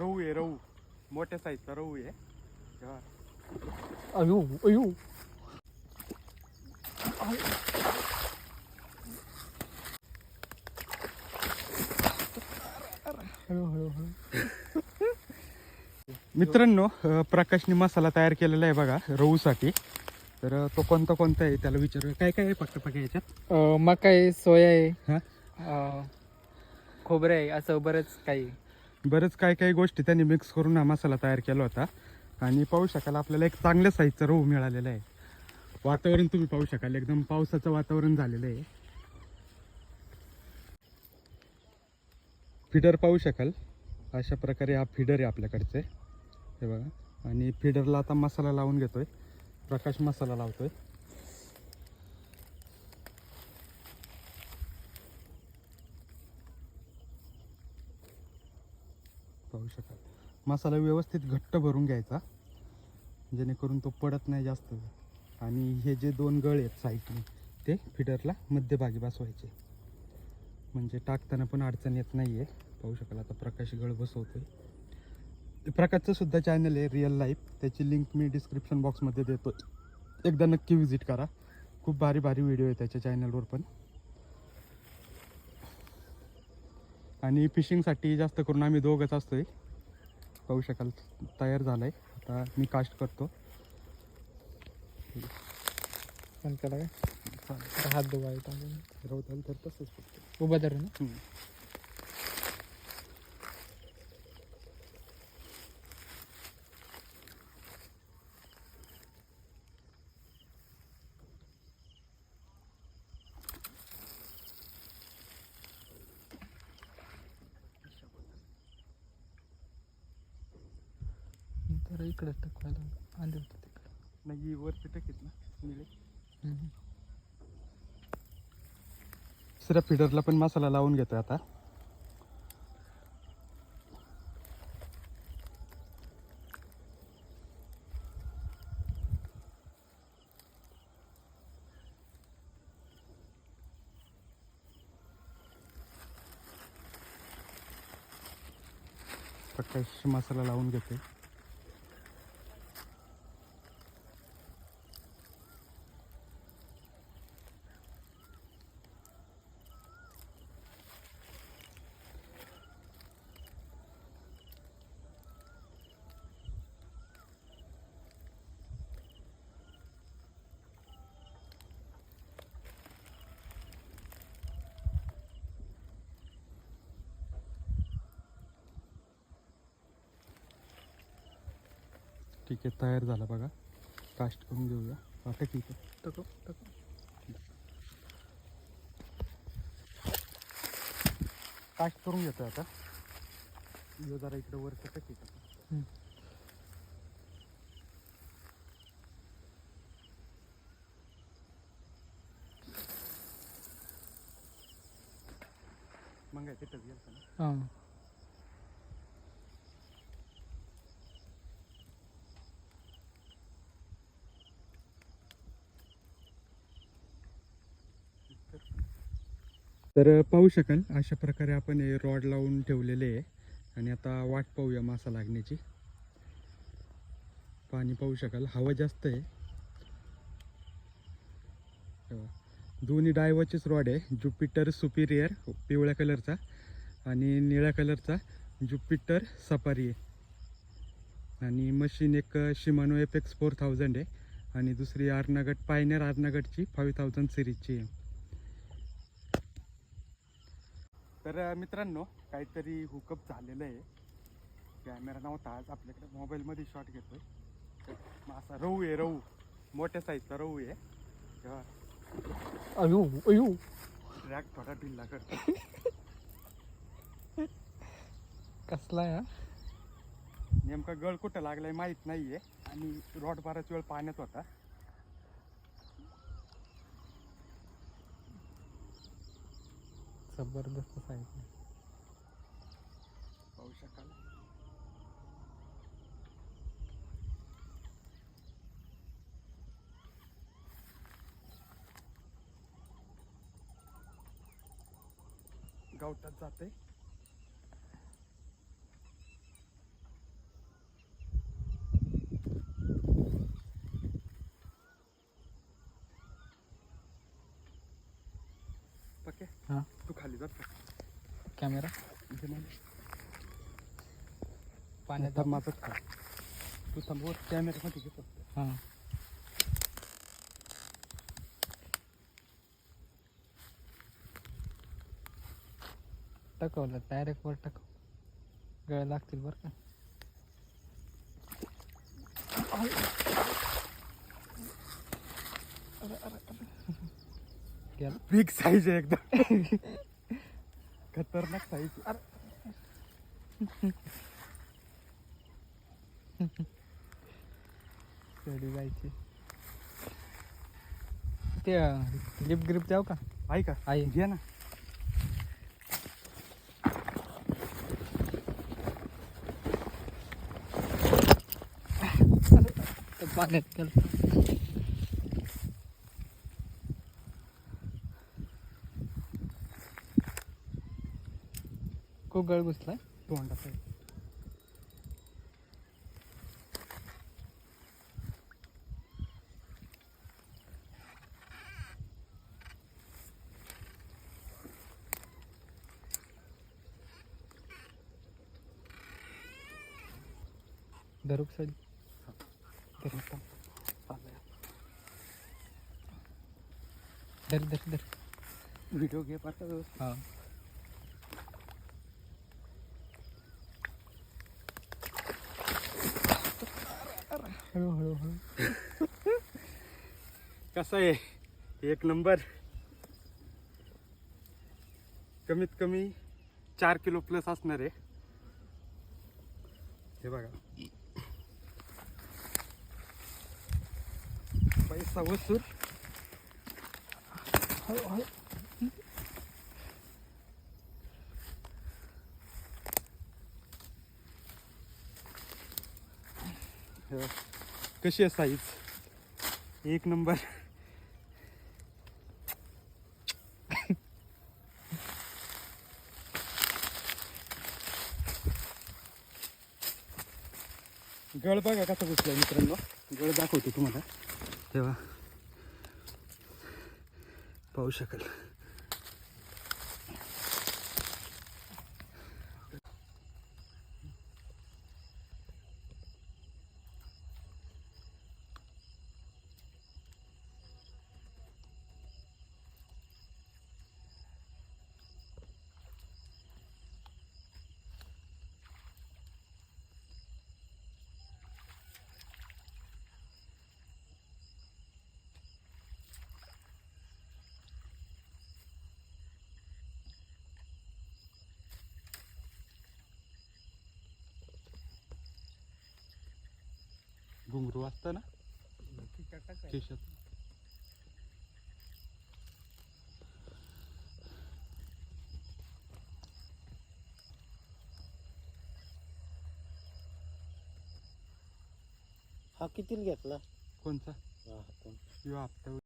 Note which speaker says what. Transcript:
Speaker 1: रहू आहे रहू मोठ्या साईजचा रहू आहे. तेव्हा
Speaker 2: अयो अयो. हळू हळू
Speaker 1: मित्रांनो अं, प्रकाशने मसाला तयार केलेला आहे बघा रहूसाठी तर अं, तो कोणता कोणता आहे त्याला विचारूया. काय काय आहे फक्त पक्का याच्यात?
Speaker 2: मका आहे सोया आहे
Speaker 1: हा?
Speaker 2: अं, खोबरं आहे असं बरंच काही.
Speaker 1: बरेच काय काही गोष्टी त्यांनी मिक्स करून हा मसाला तयार केला होता. आणि पाहू शकाल आपल्याला एक चांगल्या साईजचा रोहू मिळालेला आहे. वातावरण तुम्ही पाहू शकाल एकदम पावसाचं वातावरण झालेलं आहे. फिडर पाहू शकाल. अशा प्रकारे हा फिडर आहे आपल्याकडचे. हे बघा. आणि फिडरला आता मसाला लावून घेतोय. प्रकाश मसाला लावतोय पाहू शकाल मसाला व्यवस्थित घट्ट भरून घ्यायचा जेणेकरून तो पडत नाही जास्त आणि हे जे दोन गळ आहेत साईडने ते फिडरला मध्यभागी बसवायचे म्हणजे टाकताना पण अडचण येत नाही आहे पाहू शकाल आता प्रकाश गळ बसवतो ते प्रकाशचं सुद्धा चॅनल आहे रिअल लाईफ त्याची लिंक मी डिस्क्रिप्शन बॉक्समध्ये देतो एकदा नक्की व्हिजिट करा. खूप भारी भारी व्हिडिओ आहे त्याच्या चॅनलवर पण. आणि फिशिंगसाठी जास्त करून आम्ही दोघंच आहे पाहू शकाल. तयार झालाय. आता मी कास्ट करतो.
Speaker 2: पण त्याला काय आता हात धुवाय
Speaker 1: राहू तर तसंच फक्त.
Speaker 2: उभा धरून. तर इकडंच टाकवायला आले होते तिकडं.
Speaker 1: नाही वरती टाकीत ना निळे. दुसऱ्या फिडरला पण मसाला लावून घेतोय आता. प्रकाश मसाला लावून घेतोय. ठीक आहे तयार झाला बघा. कास्ट करून घेऊया. आता ठीक आहे.
Speaker 2: टाकू टाकू.
Speaker 1: कास्ट करून घेतोय आता. यो जरा इकडे वरचं टाकी का
Speaker 2: हम्म.
Speaker 1: मग तिथंच गेलं ना?
Speaker 2: हां.
Speaker 1: तर पाहू शकाल अशा प्रकारे आपण हे रॉड लावून ठेवलेले आहे. आणि आता वाट पाहूया मासा लागण्याची. पाणी पाहू शकाल. हवा जास्त आहे. दोन्ही डायवाचेच रॉड आहे. ज्युपिटर सुपिरियर पिवळ्या कलरचा आणि निळ्या कलरचा ज्युपिटर सफारी आहे. आणि मशीन एक Shimano F X four thousand आहे. आणि दुसरी आर्नागड पायनर आर्नागडची फाईव्ह थाउजंड सिरीजची आहे. तर मित्रांनो काहीतरी हुकअप झालेलं आहे. कॅमेरा नव्हता आज आपल्याकडे मोबाईलमध्ये शॉट घेतोय. तर मासा रहू आहे रहू मोठ्या साईजचा रहू आहे. तेव्हा
Speaker 2: अयो अयो.
Speaker 1: ट्रॅक थोडा ढिल्ला करतो
Speaker 2: कसला आहे हा?
Speaker 1: नेमका गळ कुठं लागलाय माहीत नाहीये. आणि रॉड बराच वेळ पाण्यात होता.
Speaker 2: जबरदस्त साईज
Speaker 1: पाहू शकाल? गावठात जाते. तू खाली जात
Speaker 2: कॅमेरा। पाण्यात
Speaker 1: थांब माझं खा। तू थांब वर कॅमेऱ्यामध्ये घेतो
Speaker 2: हां टाकवलं डायरेक्ट वर टाकव गळ लागतील बरं का। गेला
Speaker 1: बिग साईज आहे एकदम खतरनाक साईज
Speaker 2: चढी जायची ते लिप ग्रिप द्याव का
Speaker 1: ऐका
Speaker 2: आहे.
Speaker 1: घे ना
Speaker 2: तर पाण्यात खूप गळ घुसलाय
Speaker 1: तोंडात आहे.
Speaker 2: धरूक.
Speaker 1: चाललंय.
Speaker 2: धर धर धर
Speaker 1: व्हिडिओ घे पाठव
Speaker 2: हा हळू हळू. हळू
Speaker 1: कसं आहे? एक नंबर. कमीत कमी चार किलो प्लस असणार आहे. हे बघा. पैसा वसूल.
Speaker 2: हळू हळू
Speaker 1: हे बघ. कशी आहे साईज एक नंबर गळ बघा कसा बसला मित्रांनो. गळ दाखवतो तुम्हाला. तेव्हा पाहू शकाल. घुंगरू असतं ना? केशात
Speaker 3: हा कितीला घेतला?
Speaker 1: कोणचा?
Speaker 3: हा, हा, कोण?
Speaker 1: हप्ता.